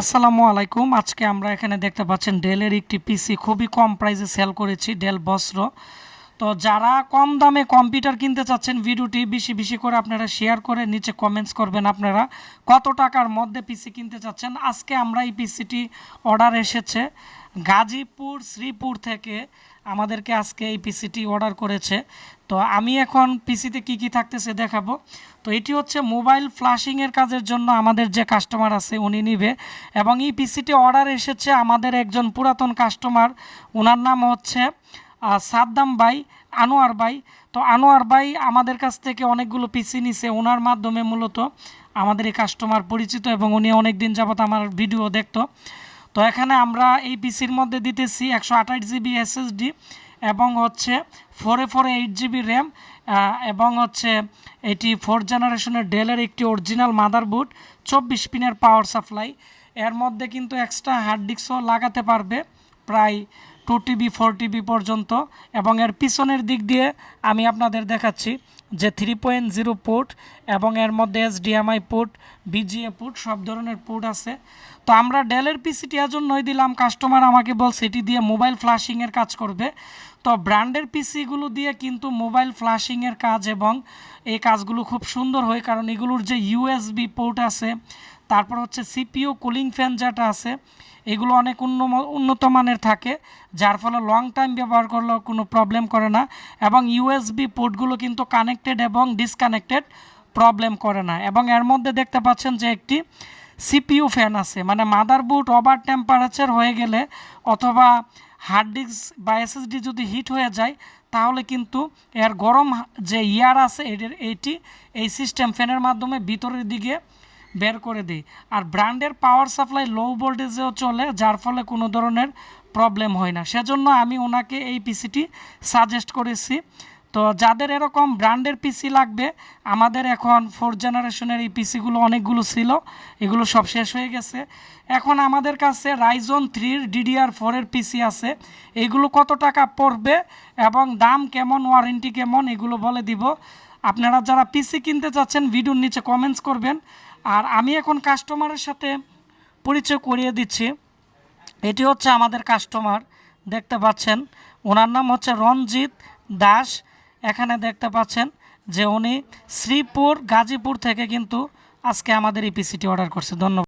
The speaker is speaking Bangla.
আসসালামু আলাইকুম। আজকে আমরা এখানে দেখতে পাচ্ছেন ডেলের একটি পিসি খুবই কম প্রাইসে সেল করেছি, ডেল বস্ত্র। তো যারা কম দামে কম্পিউটার কিনতে চাচ্ছেন, ভিডিওটি বেশি বেশি করে আপনারা শেয়ার করে নিচে কমেন্টস করবেন আপনারা কত টাকার মধ্যে পিসি কিনতে চাচ্ছেন। আজকে আমরা এই পিসিটি অর্ডার এসেছে গাজীপুর, শ্রীপুর থেকে আমাদেরকে আজকে এই পিসিটি অর্ডার করেছে। তো আমি এখন পিসিতে কি কি থাকতেছে দেখাবো। তো এটি হচ্ছে মোবাইল ফ্লাশিংয়ের কাজের জন্য আমাদের যে কাস্টমার আছে, উনি নিবে। এবং এই পিসিটি অর্ডার এসেছে আমাদের একজন পুরাতন কাস্টমার ওনার নাম হচ্ছে সাদ্দাম ভাই, আনোয়ার ভাই। তো আনোয়ার ভাই আমাদের কাছ থেকে অনেকগুলো পিসি নিছে। ওনার মাধ্যমে মূলত আমাদের এই কাস্টমার পরিচিত এবং উনি অনেক দিন যাবত আমার ভিডিও দেখতো। তো এখানে আমরা এই পিসির মধ্যে দিতেছি একশো আঠাশ জিবি এসএসডি এবং হচ্ছে ফোরে ফোরে এইট জিবি র্যাম এবং হচ্ছে এটি ফোর্থ জেনারেশনের ডেলের একটি অরিজিনাল মাদারবোর্ড চব্বিশ পিনের পাওয়ার সাপ্লাই এর মধ্যে কিন্তু এক্সট্রা হার্ড ডিস্কও লাগাতে পারবে, প্রায় টু টিবি, ফোর টিবি পর্যন্ত এবং এর পিছনের দিক দিয়ে আমি আপনাদের দেখাচ্ছি যে থ্রি পয়েন্ট জিরো পোর্ট এবং এর মধ্যে S DMI port VGA port, সব ধরনের পোর্ট আছে। তো আমরা ডেলের পিসিটি এজন্যই দিলাম, কাস্টমার আমাকে বলছে এটি দিয়ে মোবাইল ফ্লাশিংয়ের কাজ করবে। তো ব্র্যান্ডের পিসিগুলো দিয়ে কিন্তু মোবাইল ফ্লাশিংয়ের কাজ এবং এই কাজগুলো খুব সুন্দর হয়, কারণ এগুলোর যে ইউএসবি পোর্ট আছে, তারপর হচ্ছে সিপিও কুলিং ফ্যান যেটা আছে, এগুলো অনেক উন্ন উন্নত মানের থাকে, যার ফলে লং টাইম ব্যবহার করলেও কোনো প্রবলেম করে না এবং ইউএসবি পোর্টগুলো কিন্তু কানেক্টেড এবং ডিসকানেক্টেড প্রবলেম করে না। এবং এর মধ্যে দেখতে পাচ্ছেন যে একটি সিপিইউ ফ্যান আছে মানে মাদারবোর্ড ওভার টেম্পারেচার হয়ে গেলে অথবা হার্ড ডিস্ক বা এসএসডি যদি হিট হয়ে যায়, তাহলে কিন্তু এর গরম যে ইয়ার আছে, এটির এইটি এই সিস্টেম ফ্যানের মাধ্যমে ভিতরের দিকে বের করে দেয়। আর ব্র্যান্ডের পাওয়ার সাপ্লাই লো ভোল্টেজেও চলে, যার ফলে কোনো ধরনের প্রবলেম হয় না। সেজন্য আমি ওনাকে এই পিসিটি সাজেস্ট করেছি তো যাদের এরকম ব্র্যান্ডের পিসি লাগবে, আমাদের এখন ফোর্থ জেনারেশনের এই পিসিগুলো অনেকগুলো ছিল, এগুলো সব শেষ হয়ে গেছে। এখন আমাদের কাছে রাইজন থ্রির ডিডিআর ফোরের পিসি আছে, এগুলো কত টাকা পড়বে এবং দাম কেমন ওয়ারেন্টি কেমন, এগুলো বলে দিব। আপনারা যারা পিসি কিনতে চাচ্ছেন ভিডিওর নিচে কমেন্টস করবেন। আর আমি এখন কাস্টমারের সাথে পরিচয় করিয়ে দিচ্ছি। এটি হচ্ছে আমাদের কাস্টমার দেখতে পাচ্ছেন। ওনার নাম হচ্ছে রঞ্জিত দাস। এখানে দেখতে পাচ্ছেন যে উনি শ্রীপুর, গাজীপুর থেকে কিন্তু আজকে আমাদের ইপিসিটি অর্ডার করছে। ধন্যবাদ।